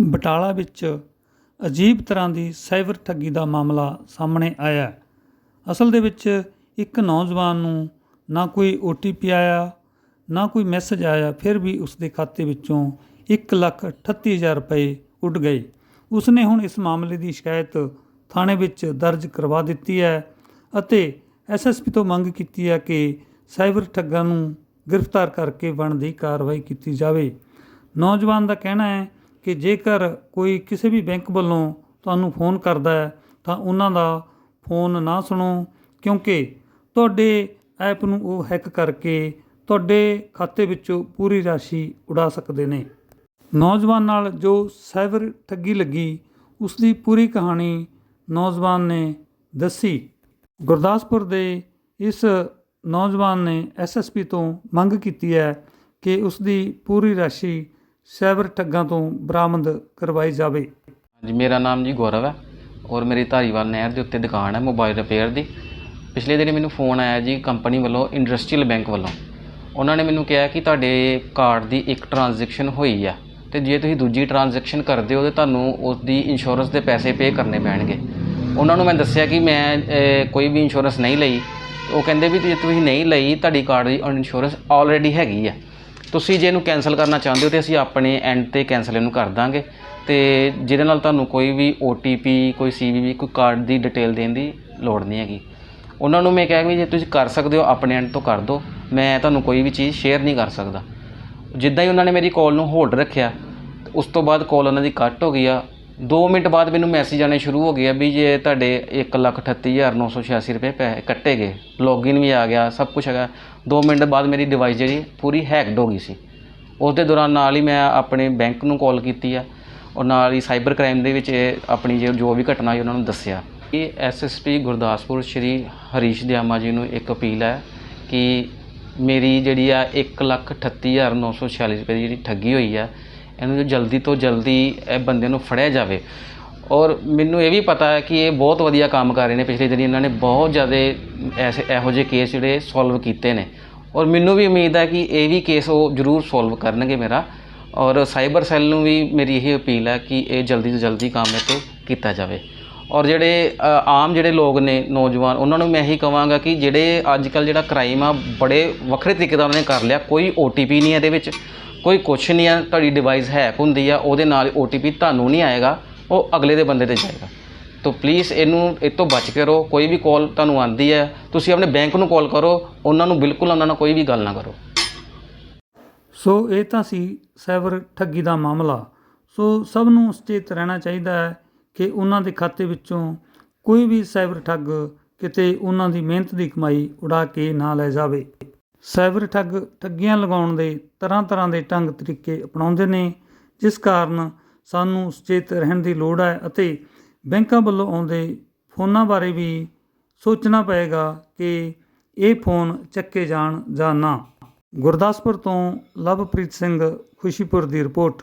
ਬਟਾਲਾ ਵਿੱਚ ਅਜੀਬ ਤਰ੍ਹਾਂ ਦੀ ਸਾਈਬਰ ਠੱਗੀ ਦਾ ਮਾਮਲਾ ਸਾਹਮਣੇ ਆਇਆ। ਅਸਲ ਦੇ ਵਿੱਚ ਇੱਕ ਨੌਜਵਾਨ ਨੂੰ ਨਾ ਕੋਈ ਓ ਟੀ ਪੀ ਆਇਆ, ਨਾ ਕੋਈ ਮੈਸੇਜ ਆਇਆ, ਫਿਰ ਵੀ ਉਸ ਦੇ ਖਾਤੇ ਵਿੱਚੋਂ ਇੱਕ ਲੱਖ ਅਠੱਤੀ ਹਜ਼ਾਰ ਰੁਪਏ ਉੱਡ ਗਏ। ਉਸਨੇ ਹੁਣ ਇਸ ਮਾਮਲੇ ਦੀ ਸ਼ਿਕਾਇਤ ਥਾਣੇ ਵਿੱਚ ਦਰਜ ਕਰਵਾ ਦਿੱਤੀ ਹੈ ਅਤੇ ਐਸਐਸਪੀ ਤੋਂ ਮੰਗ ਕੀਤੀ ਹੈ ਕਿ ਸਾਈਬਰ ਠੱਗਾਂ ਨੂੰ ਗ੍ਰਿਫਤਾਰ ਕਰਕੇ ਬਣਦੀ ਕਾਰਵਾਈ ਕੀਤੀ ਜਾਵੇ। ਨੌਜਵਾਨ ਦਾ ਕਹਿਣਾ ਹੈ ਕਿ ਜੇਕਰ ਕੋਈ ਕਿਸੇ ਵੀ ਬੈਂਕ ਵੱਲੋਂ ਤੁਹਾਨੂੰ ਫੋਨ ਕਰਦਾ ਹੈ, ਤਾਂ ਉਹਨਾਂ ਦਾ ਫੋਨ ਨਾ ਸੁਣੋ, ਕਿਉਂਕਿ ਤੁਹਾਡੇ ਐਪ ਨੂੰ ਉਹ ਹੈਕ ਕਰਕੇ ਤੁਹਾਡੇ ਖਾਤੇ ਵਿੱਚੋਂ ਪੂਰੀ ਰਾਸ਼ੀ ਉਡਾ ਸਕਦੇ ਨੇ। ਨੌਜਵਾਨ ਨਾਲ ਜੋ ਸਾਈਬਰ ਠੱਗੀ ਲੱਗੀ ਉਸ ਦੀ ਪੂਰੀ ਕਹਾਣੀ ਨੌਜਵਾਨ ਨੇ ਦੱਸੀ। ਗੁਰਦਾਸਪੁਰ ਦੇ ਇਸ ਨੌਜਵਾਨ ਨੇ ਐਸਐਸਪੀ ਤੋਂ ਮੰਗ ਕੀਤੀ ਹੈ ਕਿ ਉਸ ਦੀ ਪੂਰੀ ਰਾਸ਼ੀ ਸਾਈਬਰ ਠੱਗਾਂ ਤੋਂ ਬਰਾਮਦ ਕਰਵਾਈ ਜਾਵੇ। ਜੀ ਮੇਰਾ ਨਾਮ ਜੀ ਗੌਰਵ ਹੈ ਔਰ ਮੇਰੀ ਧਾਰੀਵਾਲ ਨਹਿਰ ਦੇ ਉੱਤੇ ਦੁਕਾਨ ਹੈ ਮੋਬਾਈਲ ਰਿਪੇਅਰ ਦੀ। ਪਿਛਲੇ ਦਿਨ ਮੈਨੂੰ ਫੋਨ ਆਇਆ ਜੀ ਕੰਪਨੀ ਵੱਲੋਂ, ਇੰਡਸਟਰੀਅਲ ਬੈਂਕ ਵੱਲੋਂ। ਉਹਨਾਂ ਨੇ ਮੈਨੂੰ ਕਿਹਾ ਕਿ ਤੁਹਾਡੇ ਕਾਰਡ ਦੀ ਇੱਕ ਟ੍ਰਾਂਜੈਕਸ਼ਨ ਹੋਈ ਆ ਤੇ ਜੇ ਤੁਸੀਂ ਦੂਜੀ ਟ੍ਰਾਂਜੈਕਸ਼ਨ ਕਰਦੇ ਹੋ ਤੇ ਤੁਹਾਨੂੰ ਉਸ ਦੀ ਇੰਸ਼ੋਰੈਂਸ ਦੇ ਪੈਸੇ ਪੇ ਕਰਨੇ ਪੈਣਗੇ। ਉਹਨਾਂ ਨੂੰ ਮੈਂ ਦੱਸਿਆ ਕਿ ਮੈਂ ਕੋਈ ਵੀ ਇੰਸ਼ੋਰੈਂਸ ਨਹੀਂ ਲਈ। ਉਹ ਕਹਿੰਦੇ ਵੀ ਜੇ ਤੁਸੀਂ ਨਹੀਂ ਲਈ, ਤੁਹਾਡੀ ਕਾਰਡ ਦੀ ਇੰਸ਼ੋਰੈਂਸ ਆਲਰੇਡੀ ਹੈਗੀ ਆ। ਤੁਸੀਂ ਜੇ ਇਹਨੂੰ ਕੈਨਸਲ ਕਰਨਾ ਚਾਹੁੰਦੇ ਹੋ ਤੇ ਅਸੀਂ ਆਪਣੇ ਐਂਡ ਤੇ ਕੈਨਸਲ ਇਹਨੂੰ ਕਰ ਦਾਂਗੇ। ਤੇ ਜਿਹਦੇ ਨਾਲ ਤੁਹਾਨੂੰ ਕੋਈ ਵੀ OTP ਕੋਈ CVV ਕੋਈ ਕਾਰਡ ਦੀ ਡਿਟੇਲ ਦੇਣ ਦੀ ਲੋੜ ਨਹੀਂ ਹੈਗੀ। ਉਹਨਾਂ ਨੂੰ ਮੈਂ ਕਿਹਾ ਵੀ ਜੇ ਤੁਸੀਂ ਕਰ ਸਕਦੇ ਹੋ, ਆਪਣੇ ਐਂਡ ਤੋਂ ਕਰ ਦਿਓ ਮੈਂ ਤੁਹਾਨੂੰ ਕੋਈ ਵੀ ਚੀਜ਼ ਸ਼ੇਅਰ ਨਹੀਂ ਕਰ ਸਕਦਾ। ਜਿੱਦਾਂ ਹੀ ਉਹਨਾਂ ਨੇ ਮੇਰੀ ਕਾਲ ਨੂੰ ਹੋਲਡ ਰੱਖਿਆ ਤੇ ਉਸ ਤੋਂ ਬਾਅਦ ਕਾਲ ਉਹਨਾਂ ਦੀ ਕੱਟ ਹੋ ਗਈ ਆ। 2 ਮਿੰਟ ਬਾਅਦ ਮੈਨੂੰ ਮੈਸੇਜ ਆਣੇ ਸ਼ੁਰੂ ਹੋ ਗਏ ਆ ਵੀ ਜੇ ਤੁਹਾਡੇ 138986 ਰੁਪਏ ਪੈਸੇ ਕੱਟੇ ਗਏ ਲੌਗਇਨ ਵੀ ਆ ਗਿਆ, ਸਭ ਕੁਝ ਹੈਗਾ। 2 ਮਿੰਟ ਬਾਅਦ ਮੇਰੀ ਡਿਵਾਈਸ ਜਿਹੜੀ ਪੂਰੀ ਹੈਕਡ ਹੋ ਗਈ ਸੀ। ਉਸ ਦੇ ਦੌਰਾਨ ਨਾਲ ਹੀ ਮੈਂ ਆਪਣੇ ਬੈਂਕ ਨੂੰ ਕਾਲ ਕੀਤੀ ਆ ਔਰ ਨਾਲ ਹੀ ਸਾਈਬਰ ਕ੍ਰਾਈਮ ਦੇ ਵਿੱਚ ਇਹ ਆਪਣੀ ਜੋ ਜੋ ਵੀ ਘਟਨਾ ਹੋਈ ਉਹਨਾਂ ਨੂੰ ਦੱਸਿਆ। ਇਹ ਐਸਐਸਪੀ ਗੁਰਦਾਸਪੁਰ ਸ਼੍ਰੀ ਹਰੀਸ਼ ਦਿਆਮਾ ਜੀ ਨੂੰ ਇੱਕ ਅਪੀਲ ਹੈ ਕਿ ਮੇਰੀ ਜਿਹੜੀ ਆ 138946 ਰੁਪਏ ਦੀ ਜਿਹੜੀ ਠੱਗੀ ਹੋਈ ਆ ਇਹਨੂੰ ਜੋ ਜਲਦੀ ਤੋਂ ਜਲਦੀ ਇਹ ਬੰਦੇ ਨੂੰ ਫੜਿਆ ਜਾਵੇ। ਔਰ ਮੈਨੂੰ ਇਹ ਵੀ ਪਤਾ ਹੈ ਕਿ ਇਹ ਬਹੁਤ ਵਧੀਆ ਕੰਮ ਕਰ ਰਹੇ ਨੇ ਪਿਛਲੇ ਦਿਨੀ। ਇਹਨਾਂ ਨੇ ਬਹੁਤ ਜ਼ਿਆਦਾ ਐਸੇ ਇਹੋ ਜਿਹੇ ਕੇਸ ਜਿਹੜੇ ਸੋਲਵ ਕੀਤੇ ਨੇ। ਔਰ ਮੈਨੂੰ ਵੀ ਉਮੀਦ ਹੈ ਕਿ ਇਹ ਵੀ ਕੇਸ ਉਹ ਜ਼ਰੂਰ ਸੋਲਵ ਕਰਨਗੇ ਮੇਰਾ। ਔਰ ਸਾਈਬਰ ਸੈੱਲ ਨੂੰ ਵੀ ਮੇਰੀ ਇਹ ਅਪੀਲ ਹੈ ਕਿ ਇਹ ਜਲਦੀ ਤੋਂ ਜਲਦੀ ਕੰਮ ਇਹ 'ਤੇ ਕੀਤਾ ਜਾਵੇ। ਔਰ ਜਿਹੜੇ ਆਮ ਜਿਹੜੇ ਲੋਕ ਨੇ, ਨੌਜਵਾਨ, ਉਹਨਾਂ ਨੂੰ ਮੈਂ ਇਹੀ ਕਹਾਂਗਾ ਕਿ ਜਿਹੜੇ ਅੱਜ ਕੱਲ ਜਿਹੜਾ ਕ੍ਰਾਈਮ ਆ, ਬੜੇ ਵੱਖਰੇ ਤਰੀਕੇ ਦਾ ਨੇ ਕਰ ਲਿਆ। ਕੋਈ OTP ਨਹੀਂ ਹੈ ਇਹਦੇ ਵਿੱਚ। ਕੋਈ ਕੁਛ ਨਹੀਂ ਆ, ਤੁਹਾਡੀ ਡਿਵਾਈਸ ਹੈਕ ਹੁੰਦੀ ਆ, ਉਹਦੇ ਨਾਲ OTP ਤੁਹਾਨੂੰ ਨਹੀਂ ਆਏਗਾ, ਉਹ ਅਗਲੇ ਦੇ ਬੰਦੇ ਤੇ ਜਾਏਗਾ। ਤੋ ਪਲੀਜ਼ ਇਹਨੂੰ, ਇਹ ਤੋਂ ਬਚ ਕੇ ਰਹੋ, ਕੋਈ ਵੀ ਕਾਲ ਤੁਹਾਨੂੰ ਆਂਦੀ ਹੈ ਤੁਸੀਂ ਆਪਣੇ ਬੈਂਕ ਨੂੰ ਕਾਲ ਕਰੋ, ਉਹਨਾਂ ਨੂੰ ਬਿਲਕੁਲ ਉਹਨਾਂ ਨਾਲ ਕੋਈ ਵੀ ਗੱਲ ਨਾ ਕਰੋ। ਸੋ ਇਹ ਤਾਂ ਸੀ ਸਾਈਬਰ ਠੱਗੀ ਦਾ ਮਾਮਲਾ। ਸੋ ਸਭ ਨੂੰ ਸਚੇਤ ਰਹਿਣਾ ਚਾਹੀਦਾ ਹੈ ਕਿ ਉਹਨਾਂ ਦੇ ਖਾਤੇ ਵਿੱਚੋਂ ਕੋਈ ਵੀ ਸਾਈਬਰ ਠੱਗ ਕਿਤੇ ਉਹਨਾਂ ਦੀ ਮਿਹਨਤ ਦੀ ਕਮਾਈ ਉਡਾ ਕੇ ਨਾ ਲੈ ਜਾਵੇ। ਸਾਈਬਰ ਠੱਗ ਠੱਗੀਆਂ ਲਗਾਉਣ ਦੇ ਤਰ੍ਹਾਂ ਤਰ੍ਹਾਂ ਦੇ ਢੰਗ ਤਰੀਕੇ ਅਪਣਾਉਂਦੇ ਨੇ, ਜਿਸ ਕਾਰਨ ਸਾਨੂੰ ਸੁਚੇਤ ਰਹਿਣ ਦੀ ਲੋੜ ਹੈ ਅਤੇ ਬੈਂਕਾਂ ਵੱਲੋਂ ਆਉਂਦੇ ਫੋਨਾਂ ਬਾਰੇ ਵੀ ਸੋਚਣਾ ਪਏਗਾ ਕਿ ਇਹ ਫੋਨ ਚੱਕੇ ਜਾਣ ਜਾਂ ਨਾ। ਗੁਰਦਾਸਪੁਰ ਤੋਂ ਲਵਪ੍ਰੀਤ ਸਿੰਘ ਖੁਸ਼ੀਪੁਰ ਦੀ ਰਿਪੋਰਟ।